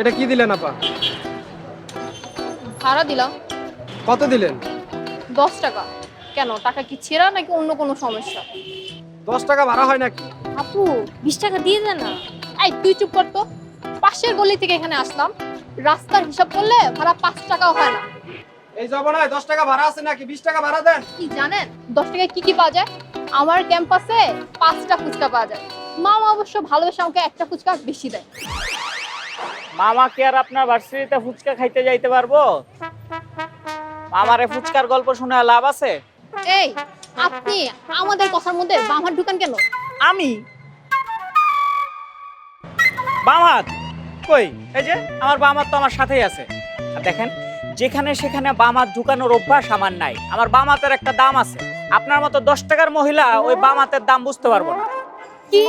এটা কি দিলেন আপা? ভাড়া দিলাম। কত দিলেন? দশ টাকা। কেন টাকা কি ছেঁড়া নাকি অন্য কোনো সমস্যা? দশ টাকা ভাড়া হয় নাকি? আপু বিশ টাকা দিয়ে দে না। এই তুই চুপ কর তো। পাশের গলি থেকে এখানে আসলাম। রাস্তার হিসাব করলে ভাড়া পাঁচ টাকাও হয় না। এই জমানায় দশ টাকা ভাড়া আছে নাকি? বিশ টাকা ভাড়া দেন। কি জানেন? দশ টাকায় কি কি পাওয়া যায়? আমার ক্যাম্পাসে পাঁচটা ফুচকা পাওয়া যায়। মামা অবশ্য ভালোবেসে আমাকে একটা ফুচকা বেশি দেয়। মামা কি আর আপনার ভার্সিটিতে ফুচকা খাইতে যাইতে পারব? মামারে ফুচকার গল্প শুনে লাভ আছে? এই আপনি আমাদের কথার মধ্যে বামার ঢুকান কেন? আমি? বাম হাত কই? এই যে আমার বাম হাত তো আমার সাথেই আছে। আর দেখেন যেখানে সেখানে বাম হাত ঢুকানোর অভ্যাস আমার নাই। আমার বাম হাতের একটা দাম আছে। আপনার মতো দশ টাকার মহিলা ওই বাম হাতের দাম বুঝতে পারব না। কি?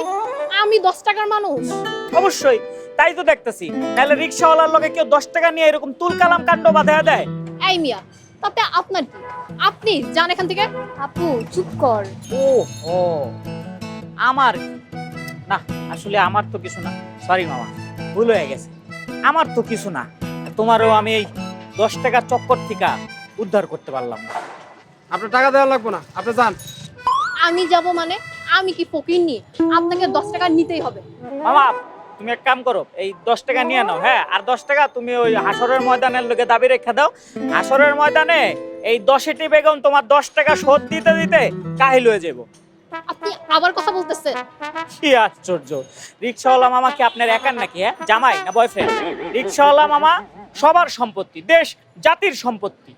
আমি দশ টাকার মানুষ? অবশ্যই। তাই তো দেখতেছি। তাহলে রিক্সাওয়ালার লগে কেউ দশ টাকা নিয়ে এরকম তুলকালাম কাণ্ড বাঁধা দেয়? এই মিয়া তাতে আপনার কি? আপনি যান এখান থেকে। আপু চুপ কর। ও ও আমার না আসলে আমার তো কিছু না। সরি মামা ভুল হয়ে গেছে। আমার তো কিছু না। তোমারও আমি এই দশ টাকার চক্কর থেকে উদ্ধার করতে পারলাম না। আপনার টাকা দেওয়া লাগবে না। আপনি যান। আমি যাব মানে আমি কি ফকির নি? আপনাকে দশ টাকা নিতেই হবে। মামা তুমি এক কাম করো এই দশ টাকা নিয়ে নাও হ্যাঁ? আর দশ টাকা তুমি ওই হাসরের ময়দানের লোকে দাবি রেখে দাও। হাসরের ময়দানে এই দশেটি বেগম তোমার দশ টাকা শোধ দিতে দিতে কাহিল হয়ে যাব। আপনি আবার কথা বলতেছেন? কি আশ্চর্য। রিক্সাওয়ালা মামা কি আপনার একার নাকি হ্যাঁ? জামাই না বয়ফ্রেন্ড রিক্সাওয়ালা মামা সবার সম্পত্তি দেশ জাতির সম্পত্তি।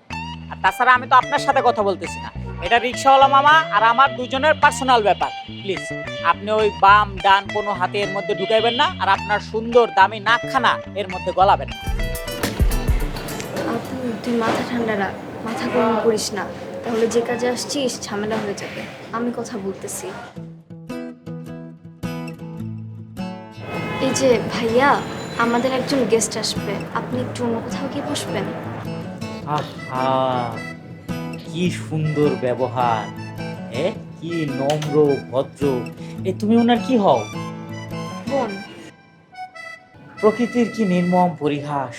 আর তাছাড়া আমি তো আপনার সাথে কথা বলতেছি না। এটা রিক্সাওয়ালা মামা আর আমার দুজনের পার্সোনাল ব্যাপার। প্লিজ আপনি ওই বাম ডান কোনো হাতে এর মধ্যে ঢুকাইবেন না আর আপনার সুন্দর দামি নাকখানা এর মধ্যে গলাবেন। না তুই মাথা ঠান্ডা রাখ মাথা গরম করিস না। তাহলে যে কাজে আসছিস ঝামেলা হয়ে যাবে। আমি কথা বলতেছি। এই যে ভাইয়া আমাদের একজন গেস্ট আসবে। আপনি একটু অন্য কোথাও গিয়ে বসবেন? আহা কি সুন্দর ব্যবহার এ? কি নম্র ভদ্র। এ তুমি ওনার কি হও? বোন। প্রকৃতির কি নির্মম পরিহাস?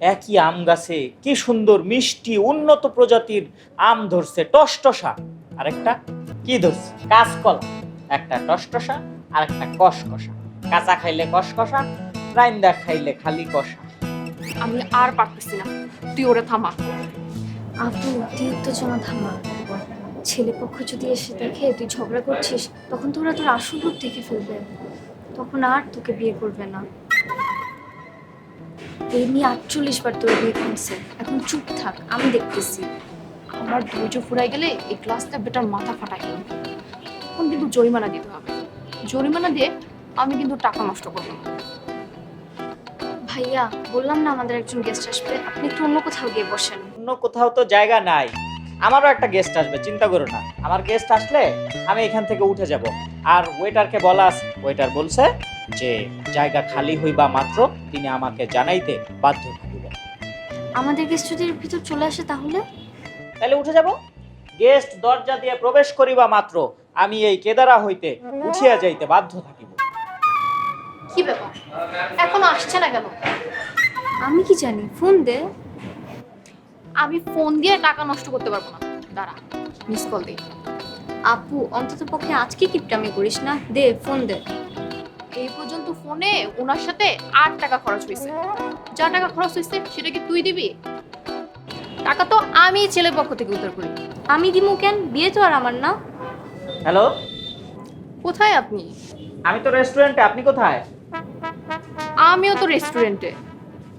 একই আম গাছে কি সুন্দর মিষ্টি উন্নত প্রজাতির আম ধরছে টসটসা। আরেকটা কি ধরছে? কাঁচকলা। একটা টসটসা আর একটা কসকসা। কাঁচা খাইলে কসকসা রাইন্দা খাইলে খালি কষা। আমি আর পারতেছি না। তুই ওরে থামা। আপু তুই উত্তেজনা থামা। ছেলে পক্ষ যদি এসে দেখে তুই ঝগড়া করছিস, তখন তোরা তোর আসল রূপ দেখে ফেলবে। তখন আর তোকে বিয়ে করবে না। এই নিয়ে আটচল্লিশ বার তোর বিয়ে কমছে এখন চুপ থাক, আমি দেখতেছি। আমার ধৈর্য ফুরাই গেলে এই ক্লাসটা বেটার মাথা ফাটাই এখন কিন্তু জরিমানা দিতে হবে। জরিমানা দিয়ে আমি কিন্তু টাকা নষ্ট করব। ভাইয়া, বললাম না আমাদের একজন গেস্ট আসবে। আপনি একটু অন্য কোথাও গিয়ে বসেন। অন্য কোথাও তো জায়গা নাই। আমারও একটা গেস্ট আসবে চিন্তা করো না। আমার গেস্ট আসলে আমি এখান থেকে উঠে যাব। আর ওয়েটারকে বলা আছে ওয়েটার বলছে যে জায়গা খালি হইবা মাত্র তিনি আমাকে জানাইতে বাধ্য থাকিবেন আমাদের গেস্ট যদি এর ভিতর চলে আসে তাহলে? তাহলে উঠে যাব। গেস্ট দরজা দিয়ে প্রবেশ করিবা মাত্র আমি এই কেদারা হইতে উঠিয়া যাইতে বাধ্য থাকিব। কি ব্যাপার? এখনও আসছে না কেন? আমি কি জানি? ফোন দে। আমি ফোন দিয়ে টাকা নষ্ট করতে পারব না। দাঁড়া মিস কল দিই। আপু অন্তত পক্ষে আজকে কিপটামি করিস না? দে ফোন দে। এই পর্যন্ত ফোনে ওনার সাথে আট টাকা খরচ হয়েছে। যা টাকা খরচ হয়েছে সেটা কি তুই দিবি? টাকা তো আমি ছেলে পক্ষ থেকে উদ্ধার করি। আমি দিমু কেন? বিয়ে তো আর আমার না। হ্যালো কোথায় আপনি? আমি তো রেস্টুরেন্টে আপনি কোথায়? আমিও তো রেস্টুরেন্টে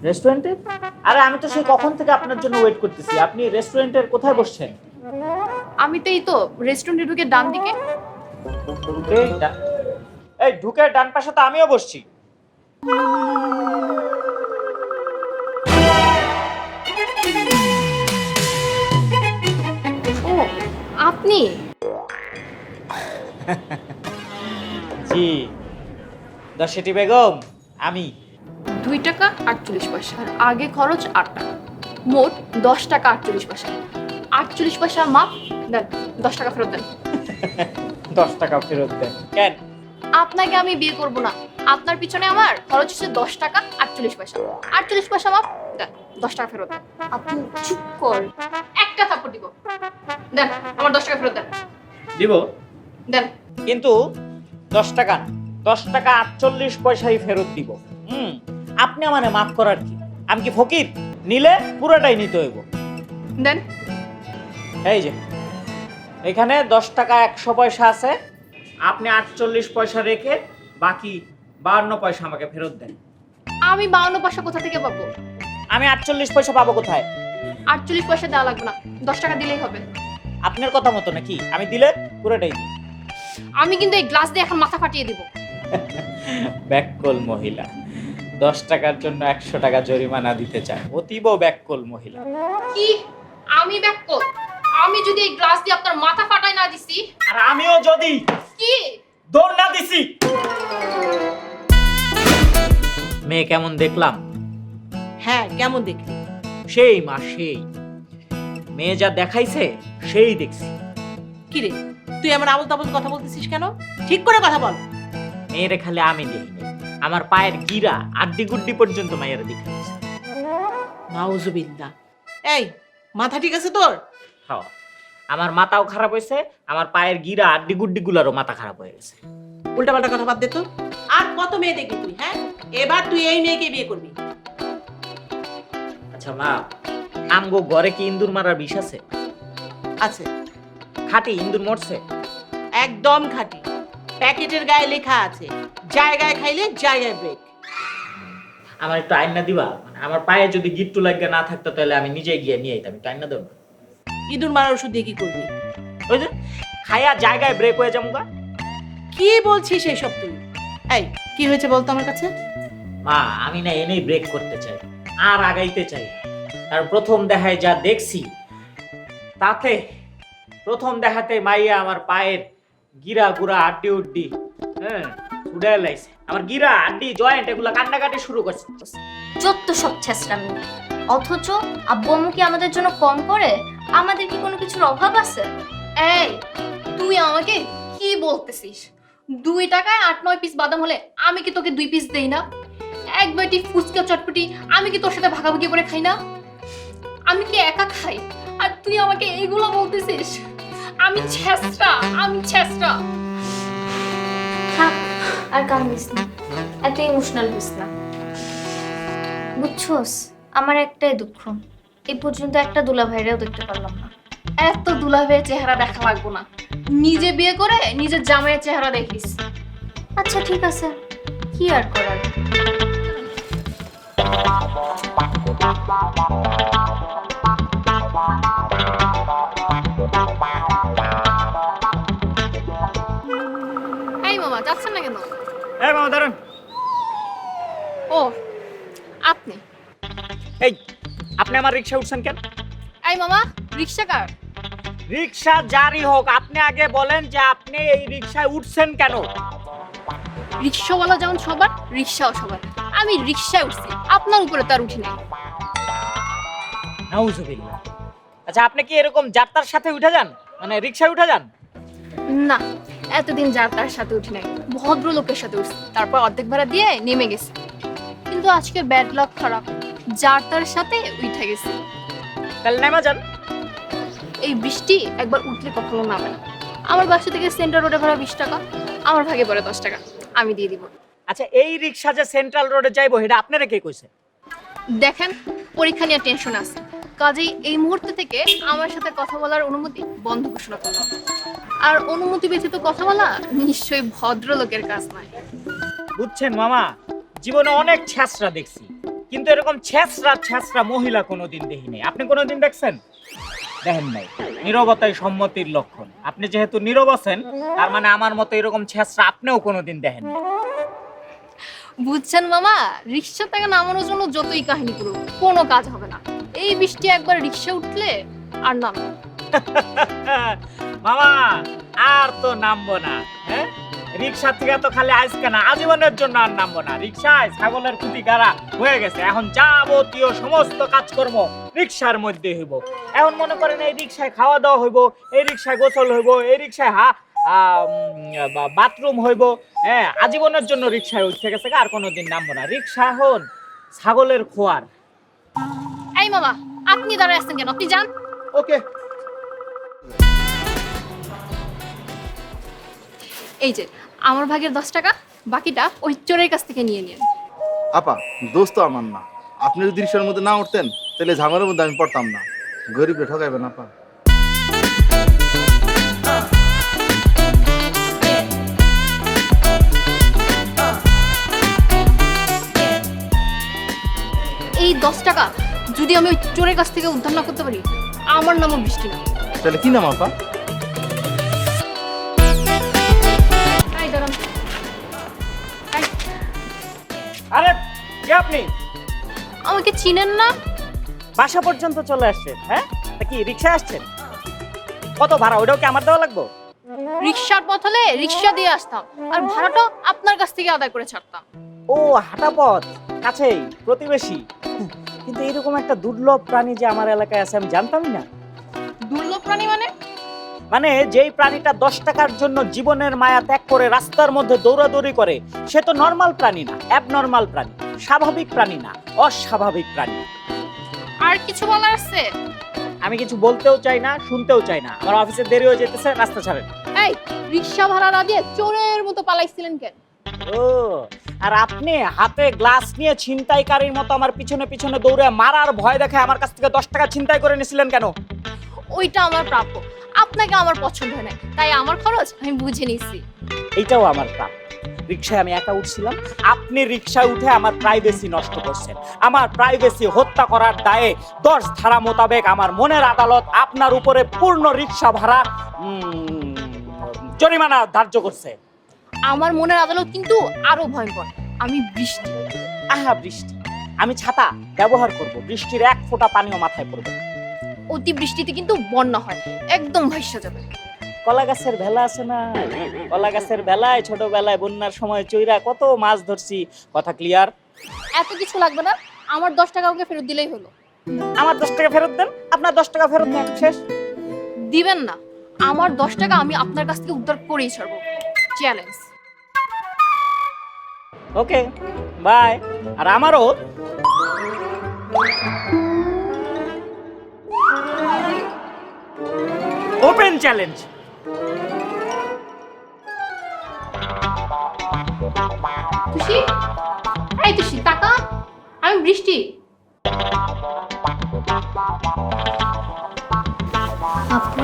রেস্টুরেন্টে আরে আমি তো সেই কখন থেকে আপনার জন্য ওয়েট করতেছি। আপনি রেস্টুরেন্টের কোথায় বসছেন? আমি তো এই তো রেস্টুরেন্টে ঢুকে ডান দিকে। ঢুকে ডা- এই ঢুকে ডান পাশে তো আমিও বসছি। ও আপনি? জি। দশেটি বেগম আমি। দুই টাকা আটচল্লিশ পয়সা আর আগে খরচ আট টাকা। মোট দশ টাকা আটচল্লিশ পয়সা। আটচল্লিশ পয়সা মাপ দেন দশ টাকা ফেরত দেন। দশ টাকা ফেরত দেন। কেন? আপনাকে আমি বিয়ে করব না। আপনার পিছনে আমার খরচ হচ্ছে দশ টাকা আটচল্লিশ পয়সা। আটচল্লিশ পয়সা মাপ দেন দশ টাকা ফেরত দেন। আপু চুপ কর। একটা থাপ্পড় দিব। দেন আমার দশ টাকা ফেরত দেন। দিব? দেন। কিন্তু দশ টাকা না। দশ টাকা আটচল্লিশ পয়সাই ফেরত দিব। হুম। আপনি আমারে মাফ করার কি? আমি কি ফকির? নিলে পুরোটাই নিতে হইব। দেন। এই যে এখানে দশ টাকা একশো পয়সা আছে। আপনি আটচল্লিশ পয়সা রেখে বাকি বাহান্ন পয়সা আমাকে ফেরত দেন। আমি বাউন্ন পয়সা কোথা থেকে পাবো? আমি আটচল্লিশ পয়সা পাবো কোথায়? আটচল্লিশ পয়সা দেওয়া লাগবে না। দশ টাকা দিলেই হবে। আপনার কথা মতো নাকি? আমি দিলে পুরোটাই দিই। আমি কিন্তু এই গ্লাস দিয়ে এখন মাথা ফাটিয়ে দিব। ব্যাককল মহিলা। দশ টাকার জন্য একশো টাকা জরিমানা দিতে চায়। অতীব ব্যাককল মহিলা। কি? আমি ব্যাক আমি যদি এই গ্লাস দিয়ে আপনার মাথা ফাটাই না দিছি? আর আমিও যদি কি? দৌড় না দিছি। মেয়ে কেমন দেখলাম? হ্যাঁ কেমন দেখলি? সেই মা সেই। মেয়ে যা দেখাইছে সেই দেখছি। কি রে? তুই আমার আবল তাবল কথা বলতেছিস কেন? ঠিক করে কথা বল। মেয়েরে খালি আমি দেখিনি আমার পায়ের গিরা আড্ডি গুড্ডি পর্যন্ত মায়ের দেখাইছে মাউজুবিল্লাহ এই মাথা ঠিক আছে তোর? হ্যাঁ। আমার মাথাও খারাপ হয়েছে আমার পায়ের গিরা আড্ডি গুড্ডি গুলারও মাথা খারাপ হয়ে গেছে। উল্টাপাল্টা কথা বাদ দে তো। আর কত মেয়ে দেখবি তুই হ্যাঁ? এবার তুই এই মেয়েকে বিয়ে করবি। আচ্ছা মা আমগো ঘরে কি ইন্দুর মারার বিষ আছে? আছে। খাটি ইন্দুর মরছে? একদম খাঁটি। প্যাকেটের গায়ে লেখা আছে জায়গায় খাইলে জায়গায় ব্রেক আমার একটু আইনা দিবা? মানে আমার পায়ে যদি গিট্টু লাগিয়ে না থাকতো তাহলে আমি নিজে গিয়ে নিয়ে আইতাম একটু আইনা দেবো? ইঁদুর মারার ওষুধ দিয়ে কি করবি? ওই যে খায়া জায়গায় ব্রেক হয়ে যাব কি বলছিস এইসব তুই? এই কি হয়েছে বলতো আমার কাছে? মা আমি না এনেই ব্রেক করতে চাই আর আগাইতে চাই। আর প্রথম দেখায় যা দেখছি তাতে প্রথম দেখাতে মাইয়া আমার পায়ের গিরা গুড়া আড্ডি উড্ডি হ্যাঁ উড়ে লাইছে। আমার গিরা আড্ডি জয়েন্ট এগুলো কান্নাকাটি শুরু করছে। যত সব ছেঁচড়ামি। অথচ আব্বু আম্মু কি আমাদের জন্য কম করে? আমাদের কি কোনো কিছুর অভাব আছে? এই তুই আমাকে কি বলতেছিস? দুই টাকায় আট নয় পিস বাদাম হলে আমি কি তোকে দুই পিস দেই না? এক বাটি ফুচকা চটপটি আমি কি তোর সাথে ভাগাভাগি করে খাই না? আমি কি একা খাই? আর তুই আমাকে এইগুলো বলতেছিস? আমি ছেসরা আমি ছেসরা থাক, আর কান্দিস না। এত ইমোশনাল হইস না। বুঝছোস, আমার একটাই দুঃখ। এই পর্যন্ত একটা দুলা ভাইরেও দেখতে পারলাম না। এত দুলাভের চেহারা দেখা লাগবো না। নিজে বিয়ে করে নিজের জামাইয়ের চেহারা দেখিস। আচ্ছা ঠিক আছে। কি আর করার? না কেন? এই মামা দাঁড়ান। ও আপনি? এই আপনি আমার রিক্সা উঠছেন কেন? এই মামা রিক্সা কার? রিক্সা জারি হোক আপনি আগে বলেন যে আপনি এই রিক্সায় উঠছেন কেন? রিক্সাওয়ালা যেমন সবার রিক্সাও সবার। আমি রিক্সায় উঠছি আপনার উপরে তার উঠি নাই। নাউজুবিল্লাহ। আচ্ছা আপনি কি এরকম যাত্রার সাথে উঠে যান? মানে রিক্সায় উঠে যান? না। এতদিন যার তার সাথে উঠি নাই। ভদ্রলোকের সাথে উঠছি। তারপর অর্ধেক ভাড়া দিয়ে নেমে গেছি। কিন্তু আজকে ব্যাড লাক খারাপ। যার তার সাথে উঠে গেছি। তাহলে নেমা যান। এই বৃষ্টি একবার উঠলে কখনো নামে না। আমার বাসা থেকে সেন্ট্রাল রোডে ভাড়া বিশ টাকা আমার ভাগে পড়ে দশ টাকা। আমি দিয়ে দিব। আচ্ছা এই রিক্সা যে সেন্ট্রাল রোডে যাইবো এটা আপনারা কে কইছে? দেখেন পরীক্ষা নিয়ে টেনশন আছে। কাজেই এই মুহূর্ত থেকে আমার সাথে কথা বলার অনুমতি বন্ধ ঘোষণা করলাম। আর অনুমতি ব্যতীত কথা বলা নিশ্চয়ই ভদ্রলোকের কাজ নয়। বুঝছেন মামা জীবনে অনেক ছ্যাঁচড়া দেখছি কিন্তু এরকম ছ্যাঁচড়া ছ্যাঁচড়া মহিলা কোনোদিন দেখিনি। আপনি কোনোদিন দেখছেন? দেখেন নাই নীরবতাই সম্মতির লক্ষণ। আপনি যেহেতু নীরব আছেন তার মানে আমার মতো এরকম ছ্যাঁচড়া আপনিও কোনোদিন দেখেন নাই। বুঝছেন মামা রিক্সা থেকে নামানোর জন্য যতই কাহিনী করুক কোনো কাজ হবে না। এই বৃষ্টি একবার রিক্সা উঠলে আর নাম মামা আর তো নামবো না হ্যাঁ? রিক্সা থেকে তো খালি আজকে না আজীবনের জন্য আর নামবো না। রিক্সায় ছাগলের কুটি গাড়া হয়ে গেছে? এখন যাবতীয় সমস্ত কাজকর্ম রিক্সার মধ্যে হইব। এখন মনে করেন এই রিক্সায় খাওয়া দাওয়া হইব এই রিক্সায় গোসল হইব এই রিক্সায় হা বাথরুম হইব হ্যাঁ? আজীবনের জন্য রিক্সায় উঠতে গেছে আর কোনোদিন নামবো না। রিক্সা হন ছাগলের খোয়ার। এই মামা আপনি দাঁড়ায় আছেন কেন? আপনি যান। ওকে। এই যে আমার ভাগের দশ টাকা বাকিটা ওই চোরের কাছ থেকে নিয়ে নিন। আপা দোস্ত আমার না। আপনি যদি রিক্সার মধ্যে না উঠতেন তাহলে ঝামেলার মধ্যে আমি পড়তাম না। গরিবকে ঠকাইবেন আপা। এই দশ টাকা যদি আমি ওই চোরের কাছ থেকে উদ্ধার না করতে পারি আমার নামও বৃষ্টি না তাহলে কি নাম আপা? আরে কে আপনি? আমাকে চিনেন না? বাসা পর্যন্ত চলে আসছেন হ্যাঁ? তা কি রিক্সায় আসছেন? কত ভাড়া ওটাও কি আমার দেওয়া লাগবো? রিক্সার পথ হলে রিক্সা দিয়ে আসতাম আর ভাড়াটা আপনার কাছ থেকে আদায় করে ছাড়তাম। ও হাঁটা পথ কাছেই প্রতিবেশী। কিন্তু এরকম একটা দুর্লভ প্রাণী যে আমার এলাকায় আছে আমি জানতামই না। দুর্লভ প্রাণী মানে? মানে যেই প্রাণীটা দশ টাকার জন্য জীবনের মায়া ত্যাগ করে রাস্তার মধ্যে দৌড়াদৌড়ি করে সে তো নর্মাল প্রাণী না অ্যাবনর্মাল প্রাণী স্বাভাবিক প্রাণী না অস্বাভাবিক প্রাণী। আর কিছু বলার আছে? আমি কিছু বলতেও চাই না শুনতেও চাই না। আমার অফিসে দেরি হয়ে যেতেছে রাস্তা ছাড়েন। এই রিক্সা ভাড়া না দিয়ে চোরের মতো পালাইছিলেন কেন? ও আর আপনি হাতে গ্লাস নিয়ে ছিনতাইকারীর মতো আমার পিছনে পিছনে দৌড়ে মারার ভয় দেখে আমার কাছ থেকে দশ টাকা ছিনতাই করে নিছিলেন কেন? ওইটা আমার প্রাপ্য। আপনাকে আমার পছন্দ হয় না তাই আমার খরচ আমি বুঝে নিছি। এটাও আমার প্রাপ রিক্সায় আমি একা উঠছিলাম। আপনি রিক্সায় উঠে আমার প্রাইভেসি নষ্ট করছেন। আমার প্রাইভেসি হত্যা করার দায়ে দশ ধারা মোতাবেক আমার মনের আদালত আপনার উপরে পূর্ণ রিক্সা ভাড়া জরিমানা ধার্য করছে। আমার মনের আদালত কিন্তু আরও ভয়ঙ্কর। আমি বৃষ্টি। আহা বৃষ্টি। আমি ছাতা ব্যবহার করব। বৃষ্টির এক ফোঁটা পানিও মাথায় পড়বে না। অতি বৃষ্টিতে কিন্তু বন্যা হয়। একদম ভাইসা যাবে। কলা গাছের ভেলা আছে না? কলা গাছের ভেলায় ছোটবেলায় বন্যার সময় চৈরা কত মাছ ধরছি। কথা ক্লিয়ার এত কিছু লাগবে না। আমার দশ টাকা ওকে ফেরত দিলেই হলো। আমার দশ টাকা ফেরত দেন? আপনার দশ টাকা ফেরত দেন শেষ। দিবেন না। আমার দশ টাকা আমি আপনার কাছ থেকে উদ্ধার করেই ছাড়বো। চ্যালেঞ্জ ওকে বাই আর আমারও ওপেন চ্যালেঞ্জ খুশি এই তুষি টাকা? আমি বৃষ্টি। আপু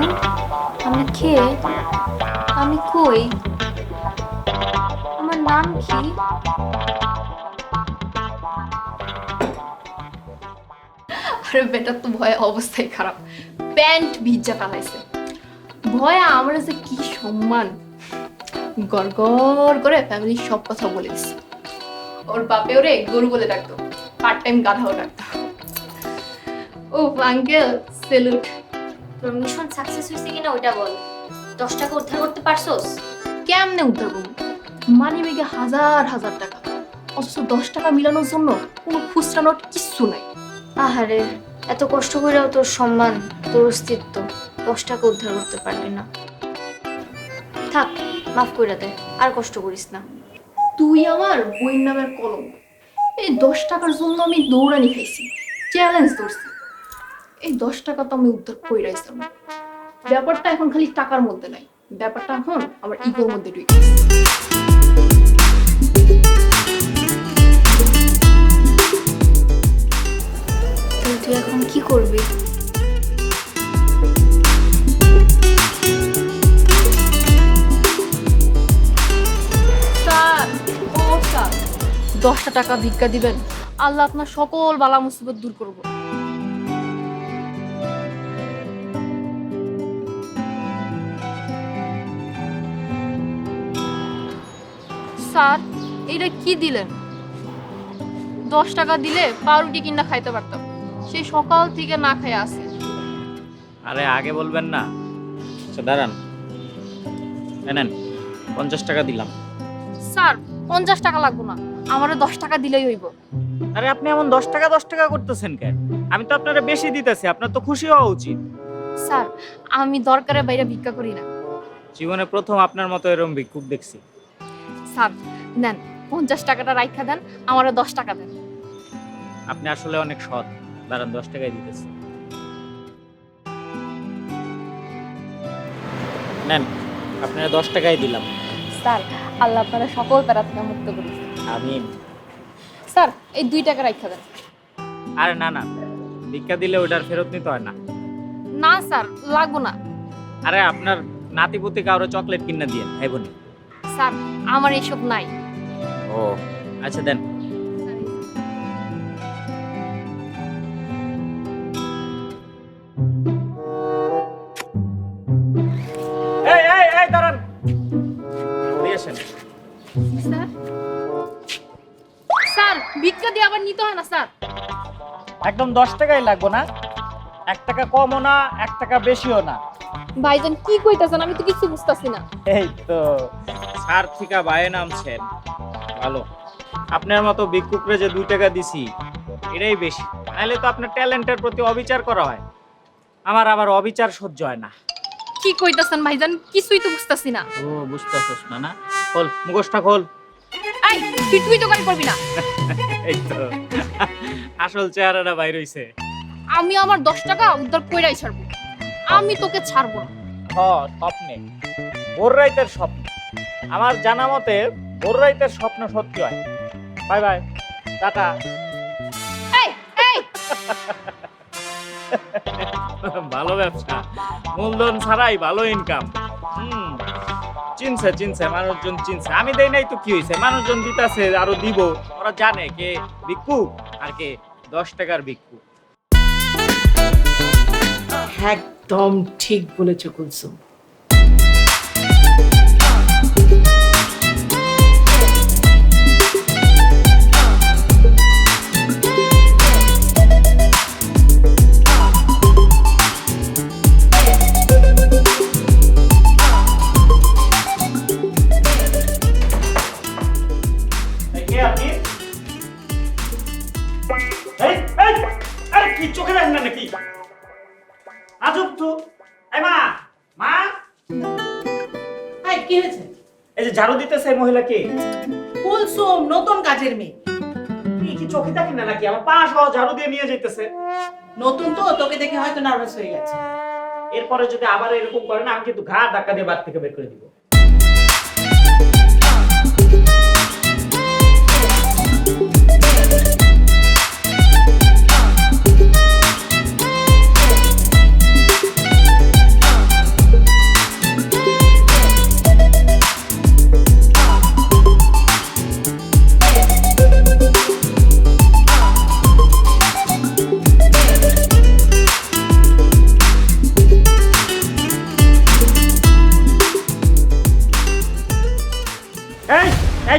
আমি কে? আমি কই? আমার নাম কি? আরে বেটার তো ভয়ে অবস্থাই খারাপ। প্যান্ট ভিজা ফেলাইছে। ভয়ে আমার যে কি সম্মান? গড় করে ফ্যামিলির সব কথা বলে দিছে। ওর বাপে ওরে গরু বলে ডাকতো পার্ট টাইম গাধাও ডাকতো। ও আঙ্কেল সেলুট তোর মিশন সাকসেস হয়েছে কিনা ওইটা বল। দশ টাকা উদ্ধার করতে পারছোস? কেমনে উদ্ধার করব? মানি বেগে হাজার হাজার টাকা। অথচ দশ টাকা মিলানোর জন্য কোনো খুচরা নোট কিচ্ছু নাই। আহারে এত কষ্ট করেও তোর সম্মান তোর অস্তিত্ব। দশ টাকা উদ্ধার করতে পারলি না। থাক মাফ করে দে আর কষ্ট করিস না। তুই আমার বইয়ের নামের কলম। এই দশ টাকার জন্য আমি দৌড়ানি খাইছি চ্যালেঞ্জ ধরছি। এই দশ টাকা তো আমি উদ্ধার কইরাইছিলাম ব্যাপারটা এখন খালি টাকার মধ্যে নাই ব্যাপারটা এখন আমার ইগোর মধ্যে ঢুকে তুই এখন কি করবি? দশটা টাকা ভিক্ষা দিবেন আল্লাহ আপনার সকল বালা মুসিবত দূর করব। স্যার এটা কি দিলেন? দশ টাকা দিলে পাউরুটি কিনা খাইতে পারতাম সেই সকাল থেকে না খাই আসি আরে আগে বলবেন না। আচ্ছা দাঁড়ান। নেন পঞ্চাশ টাকা দিলাম। স্যার পঞ্চাশ টাকা লাগবো না। আমারও দশ টাকা দিলেই হইব। আরে আপনি এমন দশ টাকা দশ টাকা করতেছেন কেন? আমি তো আপনারা বেশি দিতেছি আপনার তো খুশি হওয়া উচিত। স্যার আমি দরকারে বাইরে ভিক্ষা করি না। জীবনে প্রথম আপনার মতো এরকম ভিক্ষুক দেখছি। স্যার নেন পঞ্চাশ টাকাটা রাইখা দেন আমারও দশ টাকা দেন। আপনি আসলে অনেক সৎ। দাঁড়ান দশ টাকায় দিতেছি। নেন আপনারা দশ টাকায় দিলাম। স্যার আল্লাহ আপনারা সকল প্যারা থেকে মুক্ত করুন আমি স্যার এই দুই টাকা রাখা দেন। আরে না না। ভিক্ষা দিলে ওটার ফেরত নিতে হয় না। না স্যার লাগবো না। আরে আপনার নাতিপুতি কারও চকলেট কিনে দিয়ে ভাই বোন। স্যার আমার এসব নাই। ও আচ্ছা দেন। একদম দশ টাকাই লাগবো না। এক টাকা কমও না এক টাকা বেশিও না। ভাইজান কি কইতাছেন? আমি তো কিছু বুঝতাছি না। এই তো সার থেকে বায়ে নামছেন। ভালো। আপনার মতো ভিক্ষুকরে যে দুই টাকা দিছি এটাই বেশি। নাহলে তো আপনার ট্যালেন্টের প্রতি অবিচার করা হয়। আমার আবার অবিচার সহ্য হয় না। কি কইতাছেন ভাইজান? কিছুই তো বুঝতাছি না। ও বুঝতেছস না না। খোল মুখোশটা খোল। এই তুই তুই তো গাড়ি করবি না। এই তো। আসল চেহারাটা বাইর হইছে। আমি আমার দশ টাকা উদ্ধার কইরাই ছাড়বো। আমি তোকে ছাড়বো না। হ স্বপ্নে। ভোর রাইতের স্বপ্ন। আমার জানা মতে ভোর রাইতের স্বপ্ন সত্যি হয়। Bye bye. টাটা। এই এই! ভালো ব্যবসা। মূলধন ছাড়াই ভালো ইনকাম হুম। চিনছে চিনছে মানুষজন চিনছে। আমি দেই নাই তো কি হয়েছে মানুষজন দিতাছে আরও দিব। ওরা জানে কে ভিক্ষু আর কে দশ টাকার ভিক্ষু একদম ঠিক বলেছ কুলসুম। ঝাড়ু দিতেছে মহিলা কে কুলসুম নতুন কাজের মেয়ে। তুই কি চোখে থাকি না নাকি? আমার পা সহ ঝাড়ু দিয়ে নিয়ে যাইতেছে। নতুন তো তোকে দেখে হয়তো নার্ভাস হয়ে গেছে। এরপরে যদি আবার এরকম করে না আমি কিন্তু ঘা ধাক্কা দিয়ে বাদ থেকে বের করে দিব।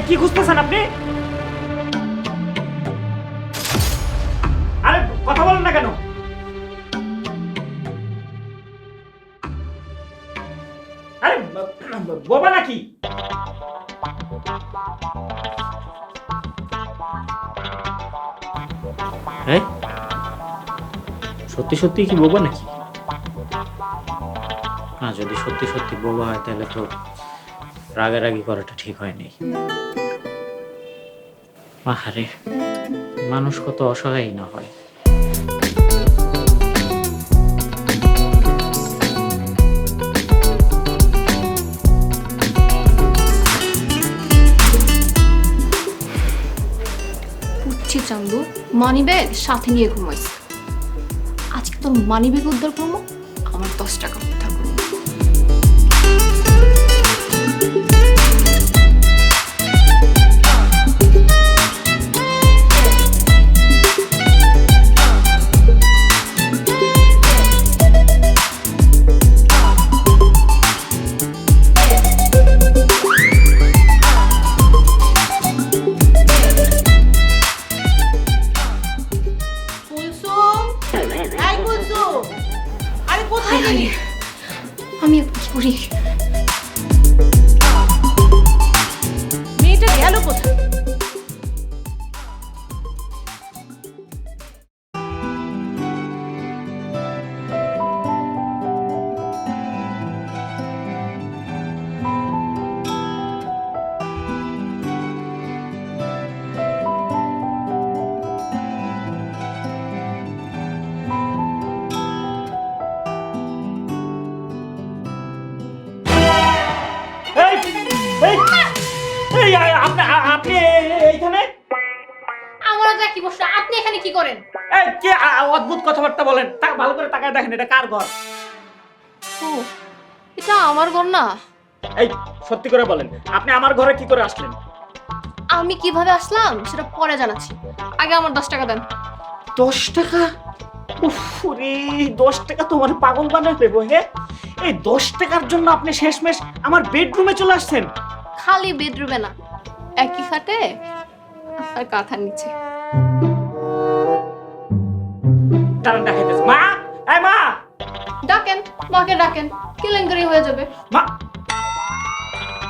কি খুঁজতেছেন আপনি? আরে, কথা বলেন না কেন? আরে, বোবা নাকি? সত্যি সত্যি কি বোবা নাকি? না যদি সত্যি সত্যি বোবা হয়, তাহলে তো রাগারাগি করাটা ঠিক হয়নি। আহারে, মানুষ কত অসহায় না হয়। সাথে নিয়ে ঘুমাইছি আজকে তোর মানি উদ্ধার করব? আমার দশ টাকা। তাকায় দেখেন এটা কার ঘর? ও এটা আমার ঘর না। এই সত্যি করে বলেন আপনি আমার ঘরে কি করে আসলেন? আমি কীভাবে আসলাম সেটা পরে জানাচ্ছি। আগে আমার দশ টাকা দেন। দশ টাকা? দশ টাকা তোমার পাগল বানায় দেবো হ্যাঁ এই দশ টাকার জন্য আপনি শেষমেশ আমার বেডরুমে চলে আসছেন? খালি বেডরুমে না একই খাটে আর কাঁথার নিচে। দাঁড়ান মা ডাকেন মাকে ডাকেন কেলেঙ্কারি হয়ে যাবে। মা!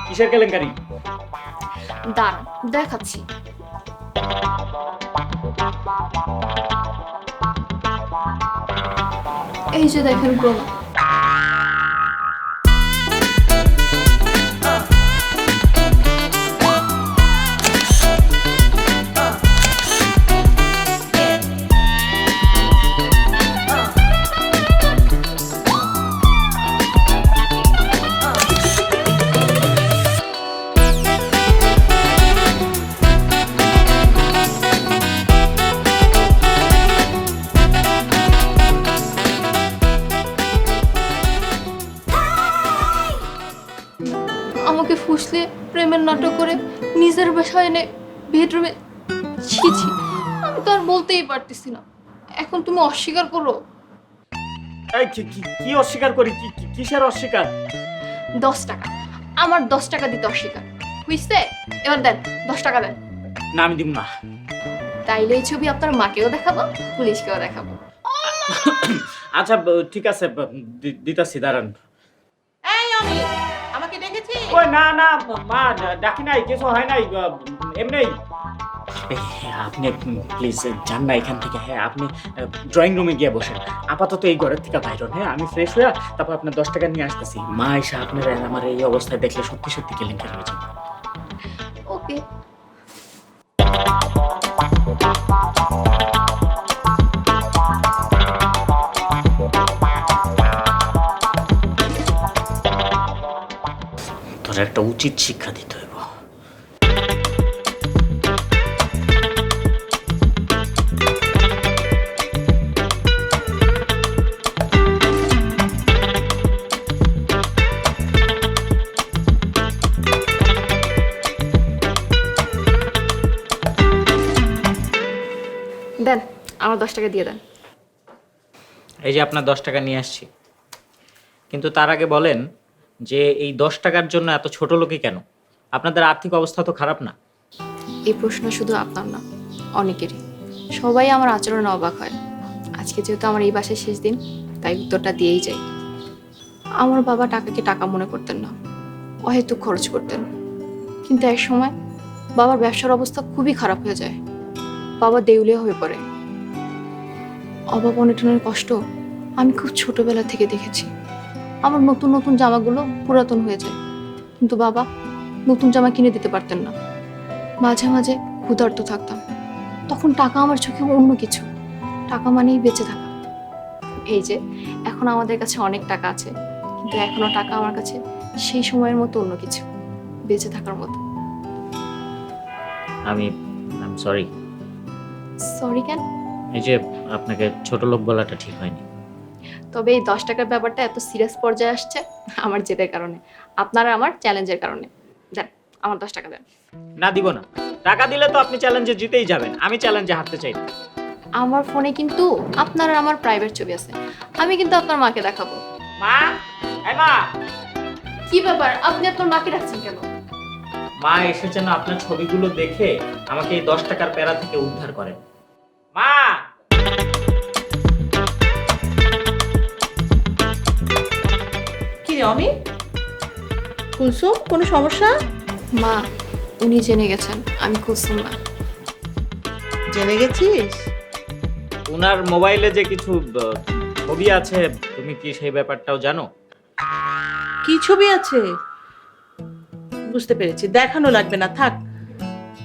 কিসের কেলেঙ্কারি? দাঁড়ান দেখাচ্ছি। এই যে দেখেন প্রমাণ নিজের বাসায় এনে বেডরুমে ছি ছি আমি তো আর বলতেই পারতেছি না। এখন তুমি অস্বীকার করো। এই কি কি- কি অস্বীকার করি? কি কি- কিসের অস্বীকার? দশ টাকা। আমার দশ টাকা দিতে অস্বীকার। বুঝছে এবার দেন দশ টাকা দেন। না আমি দিব না। তাইলে এই ছবি আপনার মাকেও দেখাবো পুলিশকেও দেখাবো। আচ্ছা ব- ঠিক আছে ব- দি- দিতাছি দাঁড়ান। এই আমি ওই না না মা ডাকি নাই কিছু হয় নাই এমনি। আপনি প্লিজ যান না এখান থেকে হ্যাঁ আপনি ড্রয়িং রুমে গিয়ে বসেন। আপাতত এই ঘরের থেকে বাইর হ্যাঁ আমি ফ্রেশ হয়ে তারপর আপনার দশ টাকা নিয়ে আসতেছি। মা এসে আপনার আমার এই অবস্থায় দেখলে সত্যি সত্যি কেলেঙ্কার হয়ে যাবে ওকে তোর একটা উচিত শিক্ষা দিতে হইব। দেন আমার দশ টাকা দিয়ে দেন। এই যে আপনার দশ টাকা নিয়ে আসছি। কিন্তু তার আগে বলেন যে এই দশ টাকার জন্য এত ছোট লোকই কেন? আপনাদের আর্থিক অবস্থা তো খারাপ না। এই প্রশ্ন শুধু আপনার না, অনেকেরই। সবাই আমার আচরণে অবাক হয়। আজকে যেহেতু আমার এই বাসায় শেষ দিন, তাই উত্তরটা দিয়েই যাই। আমার বাবা টাকাকে টাকা মনে করতেন না, অহেতুক খরচ করতেন। কিন্তু এক সময় বাবার ব্যবসার অবস্থা খুবই খারাপ হয়ে যায়। বাবা দেউলিয়া হয়ে পড়ে। অভাব অনটনের কষ্ট আমি খুব ছোটবেলা থেকে দেখেছি। আমার নতুন নতুন জামাগুলো পুরাতন হয়ে যায়। কিন্তু বাবা নতুন জামা কিনে দিতে পারতেন না। মাঝে মাঝে ক্ষুধার্ত থাকতাম। তখন টাকা আমার চোখে অন্য কিছু। টাকা মানেই বেঁচে থাকা। এই যে এখন আমাদের কাছে অনেক টাকা আছে। কিন্তু এখনও টাকা আমার কাছে সেই সময়ের মতো অন্য কিছু। বেঁচে থাকার মতো। আমি আই সরি সরি কেন? এই যে আপনাকে ছোট লোক বলাটা ঠিক হয়নি। তবে এই দশ টাকার ব্যাপারটা এত সিরিয়াস পর্যায়ে আসছে আমার জেদের কারণে। আপনারা আমার চ্যালেঞ্জের কারণে। দেন আমার দশ টাকা দেন। না দিব না। টাকা দিলে তো আপনি চ্যালেঞ্জে জিতেই যাবেন। আমি চ্যালেঞ্জে হারতে চাই না। আমার ফোনে কিন্তু আপনার আর আমার প্রাইভেট ছবি আছে। আমি কিন্তু আপনার মাকে দেখাবো। মা? এই মা! কি ব্যাপার? আপনি আপনার মাকে রাখছেন কেন? মা এসে যেন আপনার ছবিগুলো দেখে আমাকে এই দশ টাকার প্যারা থেকে উদ্ধার করেন। মা! অমি কুলসুম কোনো সমস্যা? মা উনি জেনে গেছেন আমি কুসুম না। জেনে গেছিস? ওনার মোবাইলে যে কিছু আহ, ছবি আছে তুমি কি সেই ব্যাপারটাও জানো? কি ছবি আছে? বুঝতে পেরেছি দেখানো লাগবে না থাক।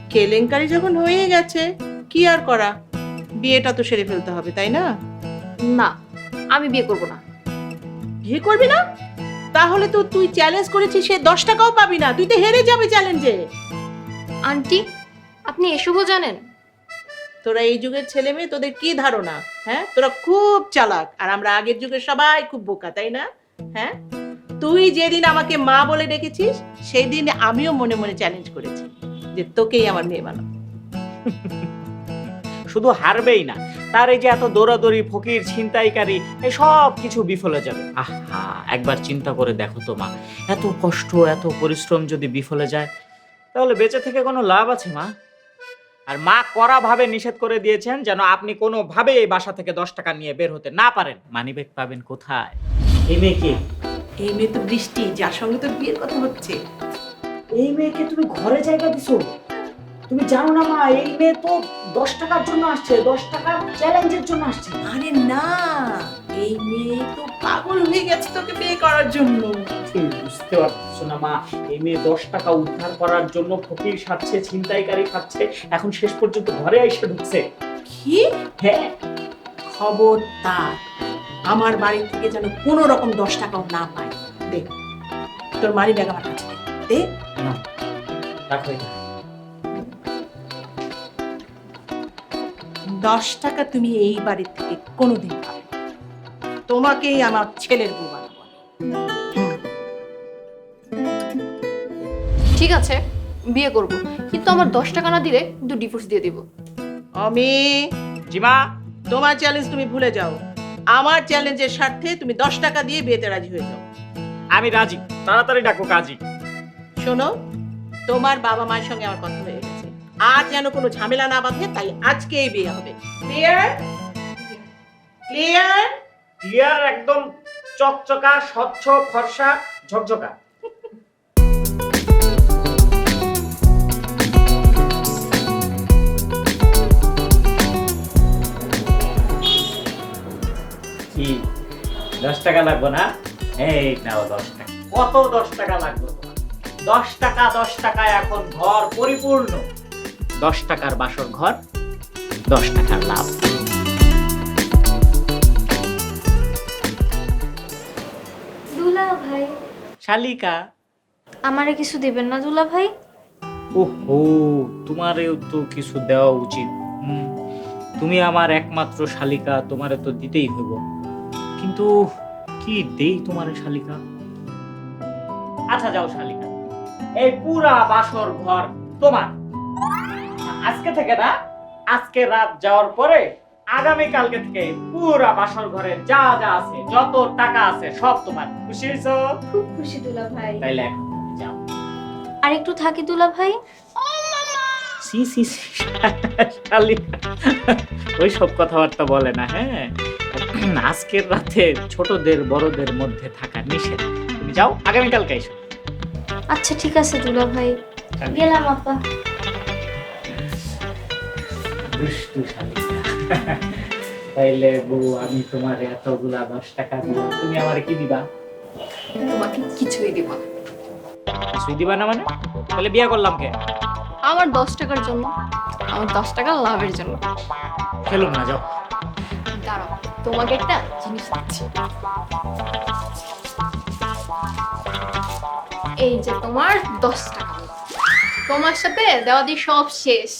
কেলেঙ্কারি যখন হয়ে গেছে কি আর করা? বিয়েটা তো সেরে ফেলতে হবে তাই না? না আমি বিয়ে করব না। বিয়ে করবি না? তাহলে তো তুই চ্যালেঞ্জ করেছিস সে দশ টাকাও পাবি না। তুই তো হেরে যাবে চ্যালেঞ্জে আন্টি আপনি এসবও জানেন। তোরা এই যুগের ছেলে মেয়ে তোদের কি ধারণা? হ্যাঁ? তোরা খুব চালাক। আর আমরা আগের যুগের সবাই খুব বোকা তাই না? হ্যাঁ? তুই যেদিন আমাকে মা বলে ডেকেছিস সেই দিন আমিও মনে মনে চ্যালেঞ্জ করেছি যে তোকেই আমার মেয়ে বানাবো। শুধু হারবেই না তার এই যে এত দৌড়াদৌড়ি ফকির ছিনতাইকারী এই সব কিছু বিফলে যাবে। আহা একবার চিন্তা করে দেখো তো মা। এত কষ্ট এত পরিশ্রম যদি বিফলে যায় তাহলে বেঁচে থেকে কোনো লাভ আছে মা? আর মা কড়া ভাবে নিষেধ করে দিয়েছেন যেন আপনি কোনোভাবে এই বাসা থেকে দশ টাকা নিয়ে বের হতে না পারেন। মানিব্যাগ পাবেন কোথায়? এই মেয়েকে? এই মেয়ে তো বৃষ্টি যার সঙ্গে তোর বিয়ের কথা হচ্ছে। এই মেয়েকে তুমি ঘরে জায়গা দিছো? তুমি জানো না মা এই মেয়ে তো দশ টাকার জন্য আসছে দশ টাকার চ্যালেঞ্জের জন্য আসছে। আরে না এই মেয়ে তো পাগল হয়ে গেছে তোকে বিয়ে করার জন্য। তুমি বুঝতে পারছ না মা এই মেয়ে দশ টাকা উদ্ধার করার জন্য ফকির খাচ্ছে ছিনতাইকারী খাচ্ছে এখন শেষ পর্যন্ত ঘরে এসে ঢুকছে। কি? হ্যাঁ। খবরদার আমার বাড়ি থেকে যেন কোনো রকম দশ টাকাও না পায়। দে তোর মারি ব্যাগ আমার কাছে। দে। রাখো এটা। দশ টাকা তুমি এই বাড়ির থেকে কোনোদিন পাবে তোমাকেই আমার ছেলের বউ বানাবো। ঠিক আছে বিয়ে করব। কিন্তু আমার দশ টাকা না দিলে কিন্তু ডিভোর্স দিয়ে দিব। আমি জি মা তোমার চ্যালেঞ্জ তুমি ভুলে যাও। আমার চ্যালেঞ্জের স্বার্থে তুমি দশ টাকা দিয়ে বিয়েতে রাজি হয়ে যাও। আমি রাজি। তাড়াতাড়ি ডাকো কাজী। শোনো তোমার বাবা মায়ের সঙ্গে আমার কথা হয়ে আর যেন কোনো ঝামেলা না বাঁধে তাই আজকেই বিয়ে হবে। ক্লিয়ার ক্লিয়ার টিয়ার একদম চকচকা স্বচ্ছ ফর্সা ঝকঝকা। কি? দশ টাকা লাগবে না? এই নাও দশ টাকা। কত দশ টাকা লাগবে দশ টাকা দশ টাকায় এখন ঘর পরিপূর্ণ। দশ টাকার বাসর ঘর দশ টাকার লাভ দুলা ভাই। শালিকা। আমারে কিছু দিবেন না দুলা ভাই? ওহো তোমারেও তো কিছু দেওয়া উচিত। তুমি আমার একমাত্র শালিকা তোমারে তো দিতেই হইব। কিন্তু কি দেই তোমারে শালিকা? আচ্ছা যাও শালিকা। এই পুরা বাসর ঘর তোমার। আজকে থেকে না আজকে রাত যাওয়ার পরে আগামী কালকে থেকে পুরা বাসর ঘরে যা যা আছে যত টাকা আছে সব তোমার। খুশি হয়েছো? খুব খুশি দুলা ভাই। তাইলে যাও। আর একটু থাকি দুলা ভাই। সি সি সি শালিকা ওই সব কথাবার্তা বলে না হ্যাঁ? আজকের রাতে ছোটদের বড়দের মধ্যে থাকা নিষেধ। তুমি যাও আগামীকালকে এসো। আচ্ছা ঠিক আছে দুলা ভাই। গেলাম আপা। দুষ্টু শালিকা। তাইলে বউ আমি তোমার এতগুলা দশ টাকা দিব তুমি আমার কি দিবা? তোমাকে কিছুই দিব না। কিছুই দিবা না মানে? তাহলে বিয়া করলাম কে? আমার দশ টাকার জন্য আমার দশ টাকা লাভের জন্য। খেলুম না যাও। দাঁড়াও তোমাকে একটা জিনিস দিচ্ছি। এই যে তোমার দশ টাকা। তোমার সাথে দেওয়া দিয়ে সব শেষ।